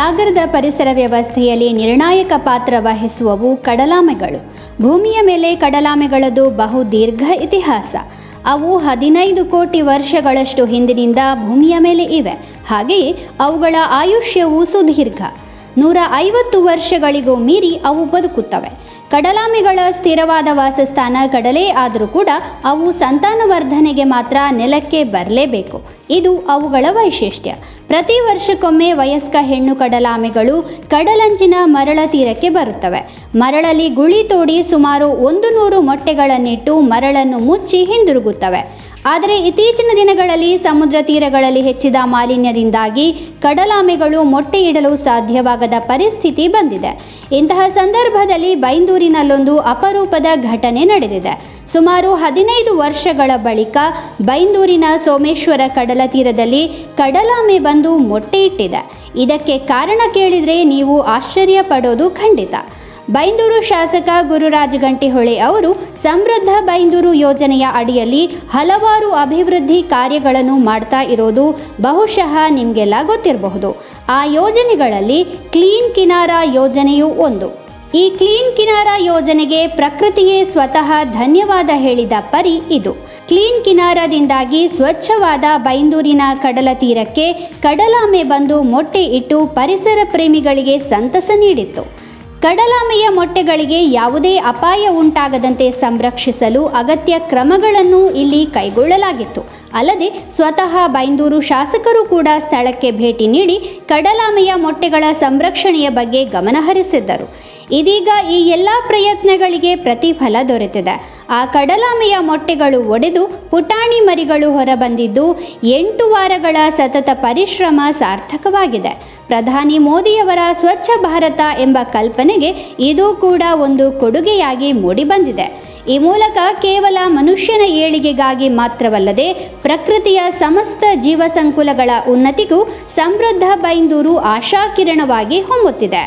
ಸಾಗರದ ಪರಿಸರ ವ್ಯವಸ್ಥೆಯಲ್ಲಿ ನಿರ್ಣಾಯಕ ಪಾತ್ರ ವಹಿಸುವವು ಕಡಲಾಮೆಗಳು. ಭೂಮಿಯ ಮೇಲೆ ಕಡಲಾಮೆಗಳದು ಬಹು ದೀರ್ಘ ಇತಿಹಾಸ. ಅವು ಹದಿನೈದು ಕೋಟಿ ವರ್ಷಗಳಷ್ಟು ಹಿಂದಿನಿಂದ ಭೂಮಿಯ ಮೇಲೆ ಇವೆ. ಹಾಗೆಯೇ ಅವುಗಳ ಆಯುಷ್ಯವು ಸುದೀರ್ಘ. ನೂರ ಐವತ್ತು ವರ್ಷಗಳಿಗೂ ಮೀರಿ ಅವು ಬದುಕುತ್ತವೆ. ಕಡಲಾಮೆಗಳ ಸ್ಥಿರವಾದ ವಾಸಸ್ಥಾನ ಕಡಲೇ ಆದರೂ ಕೂಡ ಅವು ಸಂತಾನವರ್ಧನೆಗೆ ಮಾತ್ರ ನೆಲಕ್ಕೆ ಬರಲೇಬೇಕು. ಇದು ಅವುಗಳ ವೈಶಿಷ್ಟ್ಯ. ಪ್ರತಿ ವರ್ಷಕ್ಕೊಮ್ಮೆ ವಯಸ್ಕ ಹೆಣ್ಣು ಕಡಲಾಮೆಗಳು ಕಡಲಂಚಿನ ಮರಳ ತೀರಕ್ಕೆ ಬರುತ್ತವೆ. ಮರಳಲ್ಲಿ ಗುಳಿ ತೋಡಿ ಸುಮಾರು ಒಂದು ನೂರು ಮೊಟ್ಟೆಗಳನ್ನಿಟ್ಟು ಮರಳನ್ನು ಮುಚ್ಚಿ ಹಿಂದಿರುಗುತ್ತವೆ. ಆದರೆ ಇತ್ತೀಚಿನ ದಿನಗಳಲ್ಲಿ ಸಮುದ್ರ ತೀರಗಳಲ್ಲಿ ಹೆಚ್ಚಿದ ಮಾಲಿನ್ಯದಿಂದಾಗಿ ಕಡಲಾಮೆಗಳು ಮೊಟ್ಟೆ ಇಡಲು ಸಾಧ್ಯವಾಗದ ಪರಿಸ್ಥಿತಿ ಬಂದಿದೆ. ಇಂತಹ ಸಂದರ್ಭದಲ್ಲಿ ಬೈಂದೂರಿನಲ್ಲೊಂದು ಅಪರೂಪದ ಘಟನೆ ನಡೆದಿದೆ. ಸುಮಾರು ಹದಿನೈದು ವರ್ಷಗಳ ಬಳಿಕ ಬೈಂದೂರಿನ ಸೋಮೇಶ್ವರ ಕಡಲ ತೀರದಲ್ಲಿ ಕಡಲಾಮೆ ಬಂದು ಮೊಟ್ಟೆ ಇಟ್ಟಿದೆ. ಇದಕ್ಕೆ ಕಾರಣ ಕೇಳಿದರೆ ನೀವು ಆಶ್ಚರ್ಯ ಪಡೋದು ಖಂಡಿತ. ಬೈಂದೂರು ಶಾಸಕ ಗುರುರಾಜ್ ಗಂಟಿಹೊಳೆ ಅವರು ಸಮೃದ್ಧ ಬೈಂದೂರು ಯೋಜನೆಯ ಅಡಿಯಲ್ಲಿ ಹಲವಾರು ಅಭಿವೃದ್ಧಿ ಕಾರ್ಯಗಳನ್ನು ಮಾಡ್ತಾ ಇರೋದು ಬಹುಶಃ ನಿಮಗೆಲ್ಲ ಗೊತ್ತಿರಬಹುದು. ಆ ಯೋಜನೆಗಳಲ್ಲಿ ಕ್ಲೀನ್ ಕಿನಾರ ಯೋಜನೆಯೂ ಒಂದು. ಈ ಕ್ಲೀನ್ ಕಿನಾರ ಯೋಜನೆಗೆ ಪ್ರಕೃತಿಯೇ ಸ್ವತಃ ಧನ್ಯವಾದ ಹೇಳಿದ ಪರಿ ಇದು. ಕ್ಲೀನ್ ಕಿನಾರದಿಂದಾಗಿ ಸ್ವಚ್ಛವಾದ ಬೈಂದೂರಿನ ಕಡಲ ತೀರಕ್ಕೆ ಕಡಲಾಮೆ ಬಂದು ಮೊಟ್ಟೆ ಇಟ್ಟು ಪರಿಸರ ಪ್ರೇಮಿಗಳಿಗೆ ಸಂತಸ ನೀಡಿತ್ತು. ಕಡಲಾಮೆಯ ಮೊಟ್ಟೆಗಳಿಗೆ ಯಾವುದೇ ಅಪಾಯ ಉಂಟಾಗದಂತೆ ಸಂರಕ್ಷಿಸಲು ಅಗತ್ಯ ಕ್ರಮಗಳನ್ನು ಇಲ್ಲಿ ಕೈಗೊಳ್ಳಲಾಗಿತ್ತು. ಅಲ್ಲದೆ ಸ್ವತಃ ಬೈಂದೂರು ಶಾಸಕರು ಕೂಡ ಸ್ಥಳಕ್ಕೆ ಭೇಟಿ ನೀಡಿ ಕಡಲಾಮೆಯ ಮೊಟ್ಟೆಗಳ ಸಂರಕ್ಷಣೆಯ ಬಗ್ಗೆ ಗಮನಹರಿಸಿದ್ದರು ಇದೀಗ ಈ ಎಲ್ಲ ಪ್ರಯತ್ನಗಳಿಗೆ ಪ್ರತಿಫಲ ದೊರೆತಿದೆ. ಆ ಕಡಲಾಮೆಯ ಮೊಟ್ಟೆಗಳು ಒಡೆದು ಪುಟಾಣಿ ಮರಿಗಳು ಹೊರಬಂದಿದ್ದು ಎಂಟು ವಾರಗಳ ಸತತ ಪರಿಶ್ರಮ ಸಾರ್ಥಕವಾಗಿದೆ. ಪ್ರಧಾನಿ ಮೋದಿಯವರ ಸ್ವಚ್ಛ ಭಾರತ ಎಂಬ ಕಲ್ಪನೆಗೆ ಇದು ಕೂಡ ಒಂದು ಕೊಡುಗೆಯಾಗಿ ಮೂಡಿಬಂದಿದೆ ಈ ಮೂಲಕ ಕೇವಲ ಮನುಷ್ಯನ ಏಳಿಗೆಗಾಗಿ ಮಾತ್ರವಲ್ಲದೆ ಪ್ರಕೃತಿಯ ಸಮಸ್ತ ಜೀವಸಂಕುಲಗಳ ಉನ್ನತಿಗೂ ಸಮೃದ್ಧ ಬೈಂದೂರು ಆಶಾಕಿರಣವಾಗಿ ಹೊಮ್ಮುತ್ತಿದೆ.